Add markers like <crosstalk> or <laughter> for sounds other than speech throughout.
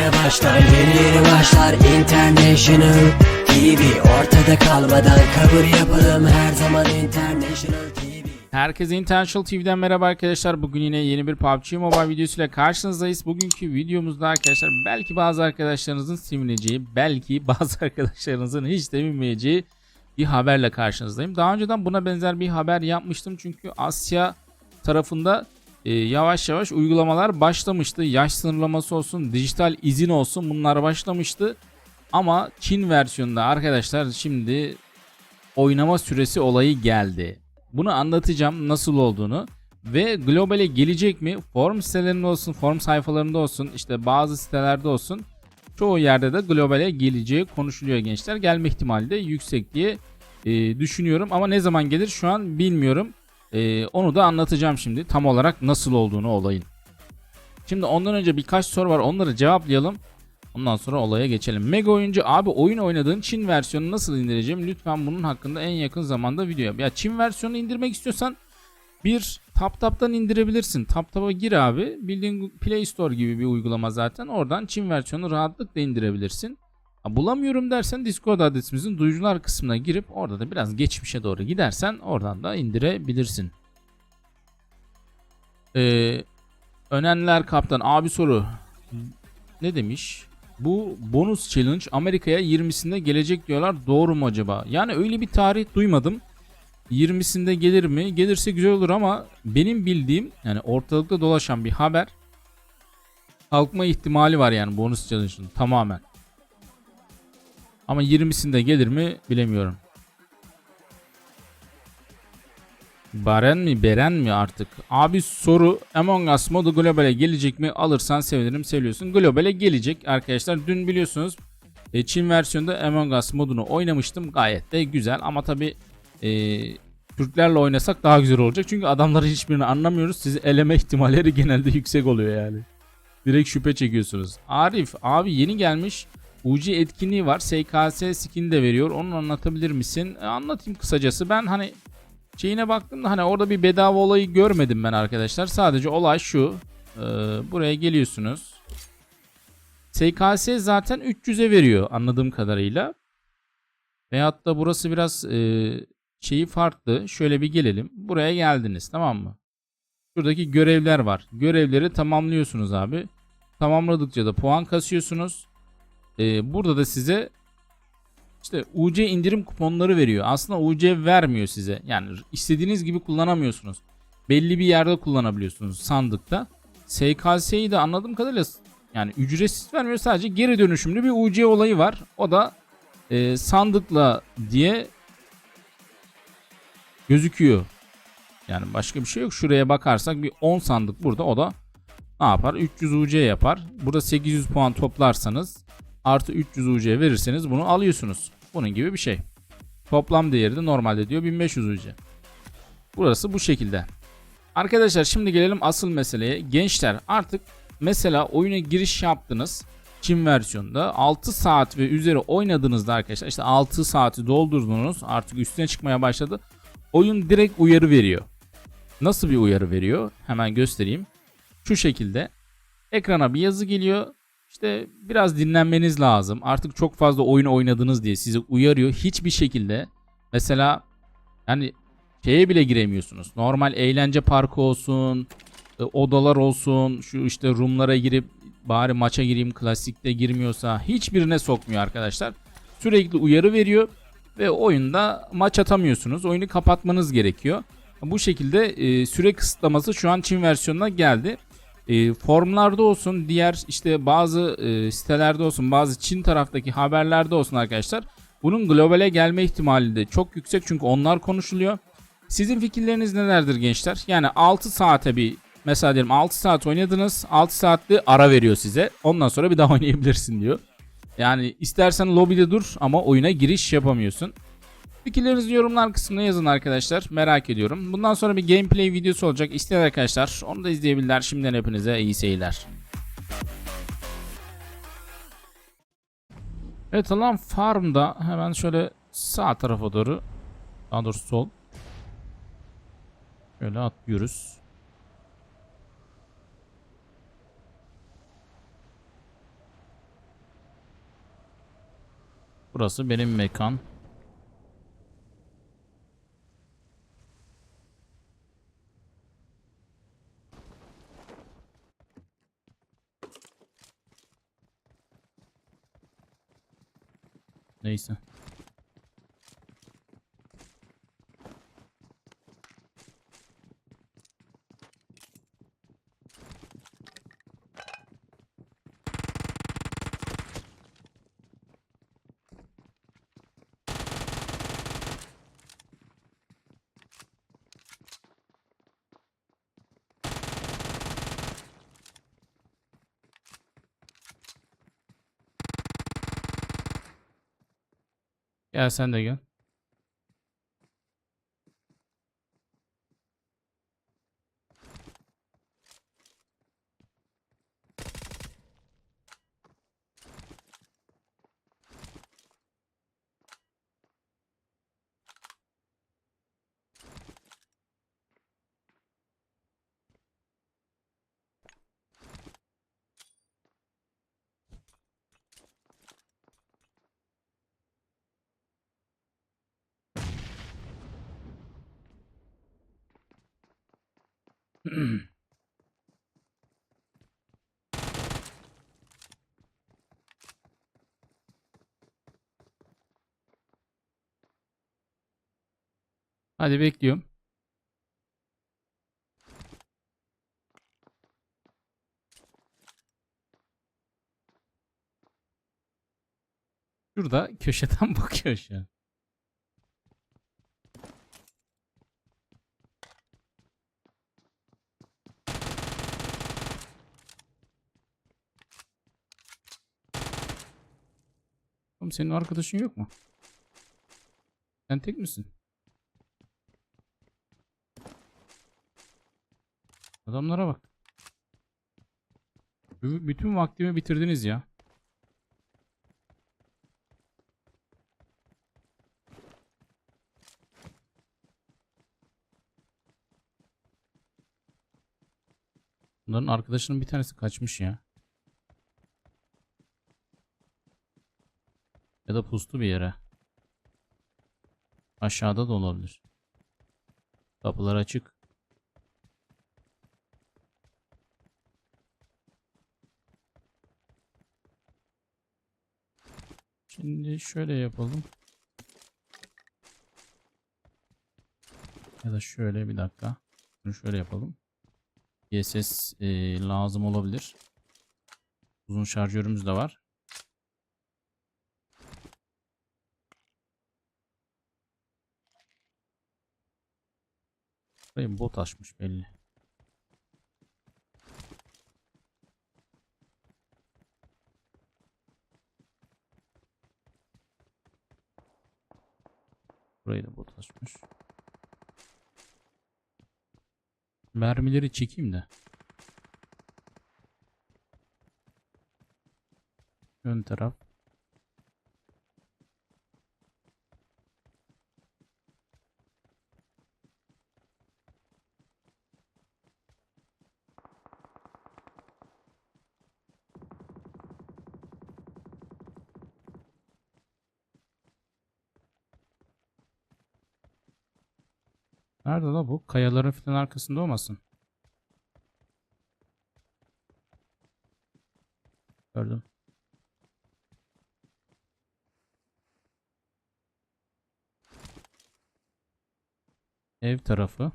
yeni başlar Yeni yeni başlar International TV Ortada kalmadan kabul yapalım Her zaman International TV Herkese International TV'den merhaba arkadaşlar. Bugün yine yeni bir PUBG Mobile videosuyla karşınızdayız. Bugünkü videomuzda arkadaşlar belki bazı arkadaşlarınızın sevineceği, belki <laughs> bazı arkadaşlarınızın hiç sevinmeyeceği bir haberle karşınızdayım. Daha önceden buna benzer bir haber yapmıştım çünkü Asya tarafında e, yavaş yavaş uygulamalar başlamıştı. Yaş sınırlaması olsun, dijital izin olsun bunlar başlamıştı. Ama Çin versiyonunda arkadaşlar şimdi oynama süresi olayı geldi. Bunu anlatacağım nasıl olduğunu ve globale gelecek mi? Forum sitelerinde olsun, forum sayfalarında olsun, işte bazı sitelerde olsun. Çoğu yerde de globale geleceği konuşuluyor gençler. Gelme ihtimali de yüksek diye e, düşünüyorum ama ne zaman gelir şu an bilmiyorum. E, onu da anlatacağım şimdi tam olarak nasıl olduğunu olayın. Şimdi ondan önce birkaç soru var onları cevaplayalım. Ondan sonra olaya geçelim. Mega oyuncu abi oyun oynadığın Çin versiyonunu nasıl indireceğim? Lütfen bunun hakkında en yakın zamanda video yap. Ya Çin versiyonunu indirmek istiyorsan bir TapTap'tan indirebilirsin. TapTap'a gir abi. Bildiğin Play Store gibi bir uygulama zaten. Oradan Çin versiyonunu rahatlıkla indirebilirsin. Bulamıyorum dersen Discord adresimizin duyurucular kısmına girip orada da biraz geçmişe doğru gidersen oradan da indirebilirsin. Ee, Önenler Kaptan abi soru ne demiş? Bu bonus challenge Amerika'ya 20'sinde gelecek diyorlar. Doğru mu acaba? Yani öyle bir tarih duymadım. 20'sinde gelir mi? Gelirse güzel olur ama benim bildiğim yani ortalıkta dolaşan bir haber kalkma ihtimali var yani bonus challenge'ın tamamen. Ama 20'sinde gelir mi bilemiyorum. Baren mi Beren mi artık? Abi soru Among Us modu globale gelecek mi? Alırsan sevinirim seviyorsun. Globale gelecek arkadaşlar. Dün biliyorsunuz e, Çin versiyonda Among Us modunu oynamıştım. Gayet de güzel ama tabi e, Türklerle oynasak daha güzel olacak. Çünkü adamları hiçbirini anlamıyoruz. Sizi eleme ihtimalleri genelde yüksek oluyor yani. Direkt şüphe çekiyorsunuz. Arif abi yeni gelmiş. UC etkinliği var. SKS skin de veriyor. Onu anlatabilir misin? E, anlatayım kısacası. Ben hani şeyine baktım da hani orada bir bedava olayı görmedim ben arkadaşlar. Sadece olay şu. Ee, buraya geliyorsunuz. SKS zaten 300'e veriyor anladığım kadarıyla. Veyahut da burası biraz e, şeyi farklı. Şöyle bir gelelim. Buraya geldiniz tamam mı? Şuradaki görevler var. Görevleri tamamlıyorsunuz abi. Tamamladıkça da puan kasıyorsunuz. Ee, burada da size işte UC indirim kuponları veriyor. Aslında UC vermiyor size. Yani istediğiniz gibi kullanamıyorsunuz. Belli bir yerde kullanabiliyorsunuz sandıkta. SKS'yi de anladığım kadarıyla yani ücretsiz vermiyor. Sadece geri dönüşümlü bir UC olayı var. O da e, sandıkla diye gözüküyor. Yani başka bir şey yok. Şuraya bakarsak bir 10 sandık burada. O da ne yapar? 300 UC yapar. Burada 800 puan toplarsanız artı 300 UC verirseniz bunu alıyorsunuz. Bunun gibi bir şey. Toplam değeri de normalde diyor 1500 UC. Burası bu şekilde. Arkadaşlar şimdi gelelim asıl meseleye. Gençler artık mesela oyuna giriş yaptınız. Çin versiyonda 6 saat ve üzeri oynadığınızda arkadaşlar işte 6 saati doldurdunuz artık üstüne çıkmaya başladı. Oyun direkt uyarı veriyor. Nasıl bir uyarı veriyor? Hemen göstereyim. Şu şekilde ekrana bir yazı geliyor. İşte biraz dinlenmeniz lazım. Artık çok fazla oyun oynadınız diye sizi uyarıyor. Hiçbir şekilde mesela yani şeye bile giremiyorsunuz. Normal eğlence parkı olsun, e, odalar olsun, şu işte roomlara girip bari maça gireyim klasikte girmiyorsa hiçbirine sokmuyor arkadaşlar. Sürekli uyarı veriyor ve oyunda maç atamıyorsunuz. Oyunu kapatmanız gerekiyor. Bu şekilde e, süre kısıtlaması şu an Çin versiyonuna geldi. E, formlarda olsun, diğer işte bazı e, sitelerde olsun, bazı Çin taraftaki haberlerde olsun arkadaşlar. Bunun globale gelme ihtimali de çok yüksek çünkü onlar konuşuluyor. Sizin fikirleriniz nelerdir gençler? Yani 6 saate bir mesela diyelim 6 saat oynadınız. 6 saatte ara veriyor size. Ondan sonra bir daha <laughs> oynayabilirsin diyor. Yani istersen lobide dur ama oyuna giriş yapamıyorsun. Fikirlerinizi yorumlar kısmına yazın arkadaşlar. Merak ediyorum. Bundan sonra bir gameplay videosu olacak. İsteyen arkadaşlar onu da izleyebilirler. Şimdiden hepinize iyi seyirler. Evet alan farmda hemen şöyle sağ tarafa doğru daha doğrusu sol şöyle atlıyoruz. Burası benim mekan. Neyse. Gel sen de gel. <clears throat> Hadi bekliyorum. Şurada köşeden <laughs> bakıyor şu an. Oğlum senin arkadaşın yok mu? Sen tek misin? Adamlara bak. Bütün vaktimi bitirdiniz ya. Bunların arkadaşının bir tanesi kaçmış ya. Ya da pustu bir yere. Aşağıda da olabilir. Kapılar açık. Şimdi şöyle yapalım. Ya da şöyle bir dakika. Bunu şöyle yapalım. GSS e, lazım olabilir. Uzun şarjörümüz de var. Burayı bot açmış belli. Burayı da bot açmış. Mermileri çekeyim de. Ön taraf. Nerede la bu? Kayaların falan arkasında olmasın? Gördüm. Ev tarafı.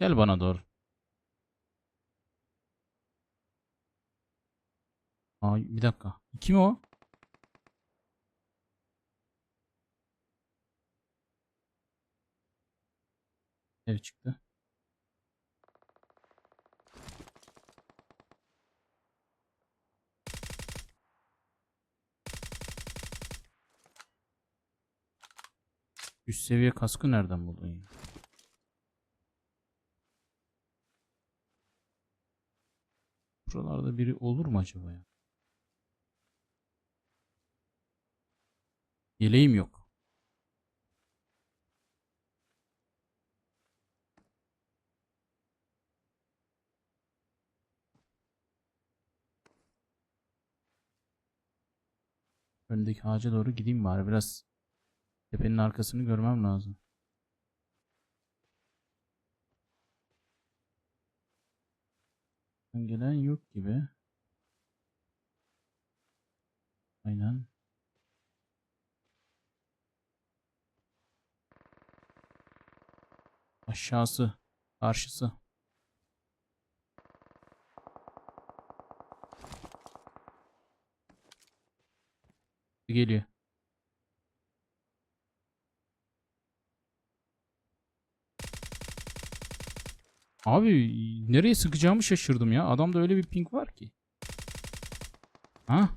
Gel bana doğru. Aa, bir dakika. Kim o? Ev çıktı. Üst seviye kaskı nereden buldun ya? Buralarda biri olur mu acaba ya? Yeleğim yok. Öndeki ağaca doğru gideyim bari biraz. Tepenin arkasını görmem lazım. Gelen yok gibi. Aynen. Aşağısı, karşısı. Geliyor. Abi nereye sıkacağımı şaşırdım ya. Adamda öyle bir ping var ki. Ha?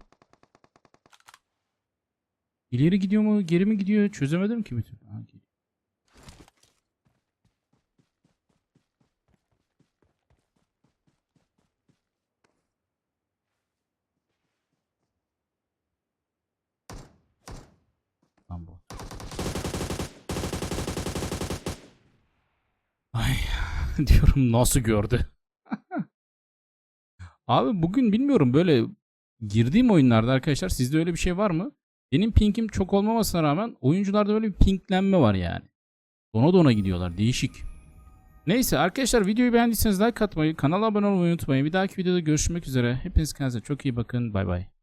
İleri gidiyor mu, geri mi gidiyor? Çözemedim ki türlü. Ha, geliyor. Lan bu. Ay <laughs> diyorum nasıl gördü? <laughs> Abi bugün bilmiyorum böyle girdiğim oyunlarda arkadaşlar sizde öyle bir şey var mı? Benim pingim çok olmamasına rağmen oyuncularda böyle bir pinglenme var yani. Dona dona gidiyorlar değişik. Neyse arkadaşlar videoyu beğendiyseniz like atmayı, kanala abone olmayı unutmayın. Bir dahaki videoda görüşmek üzere. Hepiniz kendinize çok iyi bakın. Bay bay.